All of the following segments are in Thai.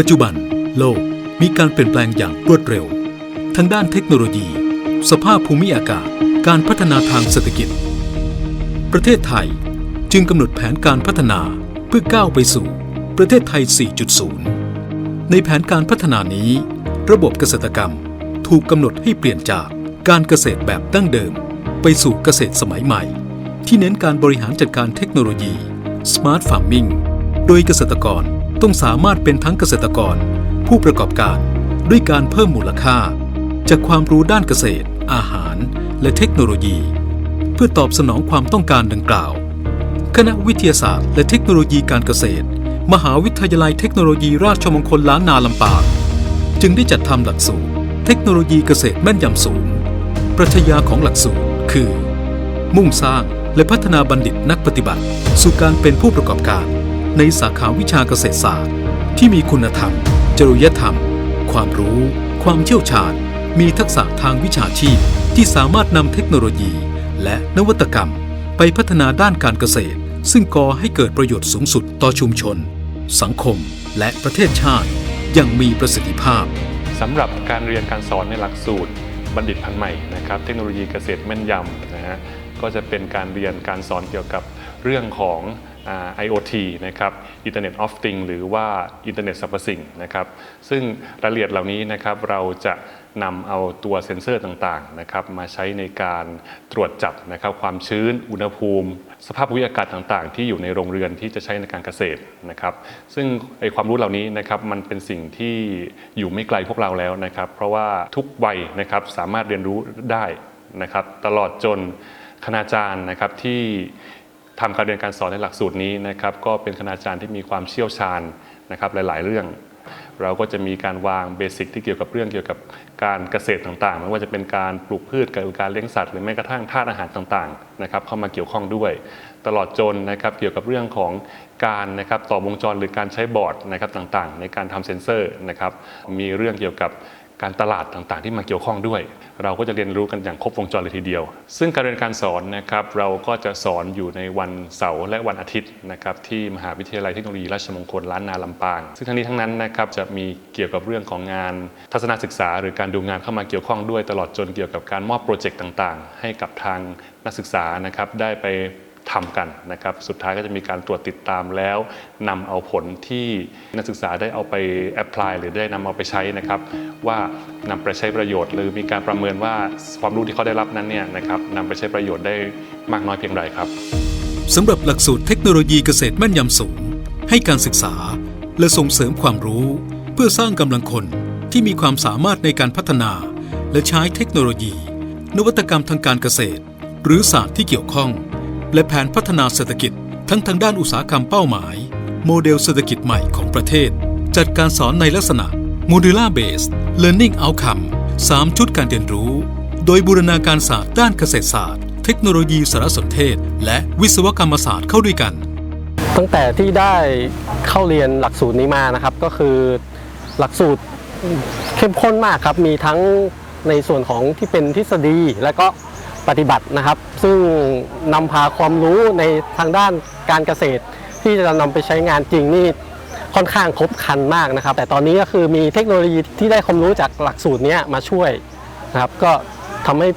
ปัจจุบันโลกมีการเปลี่ยนแปลงอย่างรวดเร็ว ทั้งด้านเทคโนโลยี สภาพภูมิอากาศ การพัฒนาทางเศรษฐกิจ ประเทศไทยจึงกำหนดแผนการพัฒนาเพื่อก้าวไปสู่ ประเทศไทย 4.0 ในแผนการพัฒนานี้ ระบบเกษตรกรรมถูกกำหนดให้เปลี่ยนจากการเกษตรแบบดั้งเดิม ไปสู่เกษตรสมัยใหม่ ที่เน้นการบริหารจัดการเทคโนโลยี Smart Farming โดยเกษตรกร ต้องสามารถเป็นทั้งเกษตรกร ผู้ประกอบการ ด้วยการเพิ่มมูลค่า จากความรู้ด้านเกษตร อาหาร และเทคโนโลยี เพื่อตอบสนองความต้องการดังกล่าว คณะวิทยาศาสตร์ และเทคโนโลยีการเกษตร มหาวิทยาลัยเทคโนโลยีราชมงคลล้านนาลำปางจึงได้จัดทำหลักสูตร เทคโนโลยีเกษตรแม่นยำสูง ปรัชญาของหลักสูตรคือ มุ่งสร้างและพัฒนาบัณฑิตนักปฏิบัติ สู่การเป็นผู้ประกอบการ ในสาขาวิชาเกษตรศาสตร์ ที่มีคุณธรรม จริยธรรม ความรู้ ความเชี่ยวชาญ มีทักษะทางวิชาชีพ ที่สามารถนำเทคโนโลยี และนวัตกรรม ไปพัฒนาด้านการเกษตร ซึ่งก่อให้เกิดประโยชน์สูงสุดต่อชุมชน สังคม และประเทศชาติอย่างมีประสิทธิภาพสำหรับการเรียนการสอนในหลักสูตรบัณฑิตพันใหม่นะครับเทคโนโลยีเกษตรแม่นยำนะฮะก็จะเป็นการเรียนการสอนเกี่ยวกับเรื่องของ IoT นะครับ Internet of Things หรือว่าอินเทอร์เน็ตสรรพสิ่งนะครับ ซึ่งรายละเอียดเหล่านี้นะครับเราจะนำเอาตัวเซ็นเซอร์ต่างๆนะครับมาใช้ในการตรวจจับนะครับความชื้น อุณหภูมิ สภาพภูมิอากาศต่างๆ ที่อยู่ในโรงเรือนที่จะใช้ในการเกษตรนะครับซึ่งไอความรู้เหล่านี้นะครับมันเป็นสิ่งที่อยู่ไม่ไกลพวกเราแล้วนะครับ เพราะว่าทุกวัยนะครับสามารถเรียนรู้ได้นะครับตลอดจนคณาจารย์นะครับที่ ทำการเรียนการสอนในหลักสูตรนี้นะครับก็เป็นคณาจารย์ที่มีความเชี่ยวชาญนะครับหลาย ๆ เรื่อง เราก็จะมีการวางเบสิกที่เกี่ยวกับเรื่องเกี่ยวกับการเกษตรต่างๆ ไม่ว่าจะเป็นการปลูกพืชการเลี้ยงสัตว์หรือแม้กระทั่งธาตุอาหารต่างๆนะครับเข้ามาเกี่ยวข้องด้วย ตลอดจนนะครับเกี่ยวกับเรื่องของการนะครับต่อวงจรหรือการใช้บอร์ดนะครับต่างๆ ในการทำเซ็นเซอร์นะครับมีเรื่องเกี่ยวกับ การตลาดต่างๆ ที่มาเกี่ยวข้องด้วย เราก็จะเรียนรู้กันอย่างครบวงจรเลยทีเดียว ซึ่งการเรียนการสอนนะครับเราก็จะสอนอยู่ในวันเสาร์และวันอาทิตย์นะครับที่มหาวิทยาลัยเทคโนโลยีราชมงคลล้านนาลำปาง ซึ่งทั้งนี้ทั้งนั้นนะครับจะมีเกี่ยวกับเรื่องของงานทัศนศึกษา หรือการดูงานเข้ามาเกี่ยวข้องด้วยตลอดจนเกี่ยวกับการมอบโปรเจกต์ต่างๆ ให้กับทางนักศึกษานะครับได้ไป ทำกันนะครับสุดท้ายก็จะมีการตรวจติดตามแล้วนำเอาผลที่นักศึกษาได้เอาไปแอพพลายหรือได้นำเอาไปใช้นะครับ ว่านำไปใช้ประโยชน์ หรือมีการประเมินว่าความรู้ที่เขาได้รับนั้นเนี่ยนะครับนำไปใช้ประโยชน์ได้มากน้อยเพียงไรครับสำหรับหลักสูตรเทคโนโลยีเกษตรแม่นยำสูง ให้การศึกษาและส่งเสริมความรู้ เพื่อสร้างกำลังคนที่มีความสามารถในการพัฒนา และใช้เทคโนโลยี นวัตกรรมทางการเกษตร หรือศาสตร์ที่เกี่ยวข้อง และแผนพัฒนาเศรษฐกิจ ทั้งทางด้านอุตสาหกรรมเป้าหมาย โมเดลเศรษฐกิจใหม่ของประเทศ จัดการสอนในลักษณะ Modular Based Learning Outcome 3 ชุดการเรียนรู้ โดยบูรณาการศาสตร์ด้านเกษตรศาสตร์ เทคโนโลยีสารสนเทศ และวิศวกรรมศาสตร์เข้าด้วยกัน ตั้งแต่ที่ได้เข้าเรียนหลักสูตรนี้มานะครับก็คือหลักสูตรเข้มข้นมากครับมีทั้งในส่วนของที่เป็นทฤษฎีและก็ ปฏิบัตินะครับ ซึ่งนำพาความรู้ในทางด้านการเกษตร ที่จะนำไปใช้งานจริงนี่ค่อนข้างครบคันมากนะครับ แต่ตอนนี้ก็คือมีเทคโนโลยีที่ได้ความรู้จากหลักสูตรนี้มาช่วยนะครับ ก็ทำให้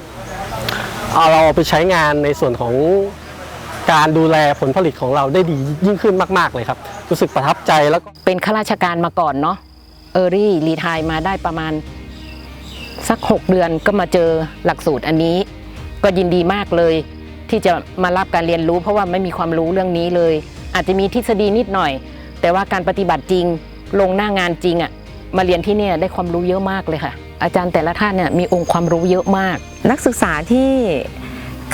เอาเราเอาไปใช้งานในส่วนของการดูแลผลผลิตของเราได้ดียิ่งขึ้นมาก ๆ เลยครับ รู้สึกประทับใจแล้วก็เป็นข้าราชการมาก่อนเนาะเออรี่รีทายมาได้ประมาณสัก 6 เดือนก็มาเจอหลักสูตรอันนี้ ก็ยินดีมากเลย ที่จะมารับการเรียนรู้ เพราะว่าไม่มีความรู้เรื่องนี้เลย อาจจะมีทฤษฎีนิดหน่อย แต่ว่าการปฏิบัติจริงลงหน้างานจริงอะ่ะมาเรียนที่เนี่ยได้ความรู้เยอะมากเลยค่ะ อาจารย์แต่ละท่านเนี่ยมีองค์ความรู้เยอะมาก นักศึกษาที่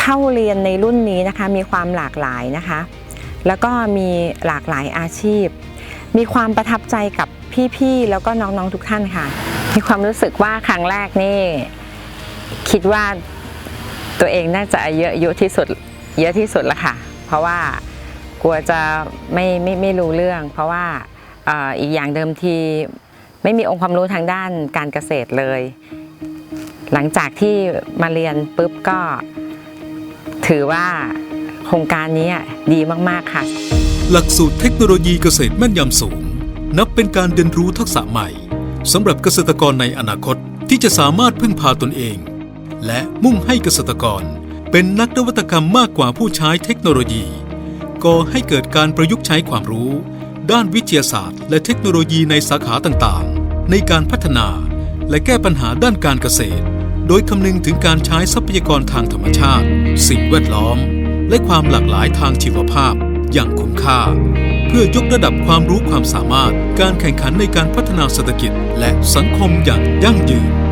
เข้าเรียนในรุ่นนี้นะคะมีความหลากหลายนะคะ แล้วก็มีหลากหลายอาชีพ มีความประทับใจกับพี่ๆแล้วก็น้องๆทุกท่านค่ะ มีความรู้สึกว่าครั้งแรกนี่คิดว่า ตัวเองน่าจะอายุเยอะที่สุดเยอะที่สุดละค่ะ เพราะว่ากลัวจะไม่ไม่ไม่รู้เรื่อง เพราะว่าอีกอย่างเดิมทีไม่มีองค์ความรู้ทางด้านการเกษตรเลย หลังจากที่มาเรียนปุ๊บก็ ถือว่าโครงการนี้ดีมาก ๆ ค่ะ หลักสูตรเทคโนโลยีเกษตรแม่นยำสูง นับเป็นการเรียนรู้ทักษะใหม่สำหรับเกษตรกรในอนาคตที่จะสามารถพึ่งพาตนเอง และมุ่งให้เกษตรกร เป็นนักนวัตกรรมมากกว่าผู้ใช้เทคโนโลยี ก่อให้เกิดการประยุกต์ใช้ความรู้ ด้านวิทยาศาสตร์ และเทคโนโลยีในสาขาต่างๆ ในการพัฒนา และแก้ปัญหาด้านการเกษตร โดยคำนึงถึงการใช้ทรัพยากรทางธรรมชาติ สิ่งแวดล้อม และความหลากหลายทางชีวภาพ อย่างคุ้มค่า เพื่อยกระดับความรู้ความสามารถ การแข่งขันในการพัฒนาเศรษฐกิจ และสังคมอย่างยั่งยืน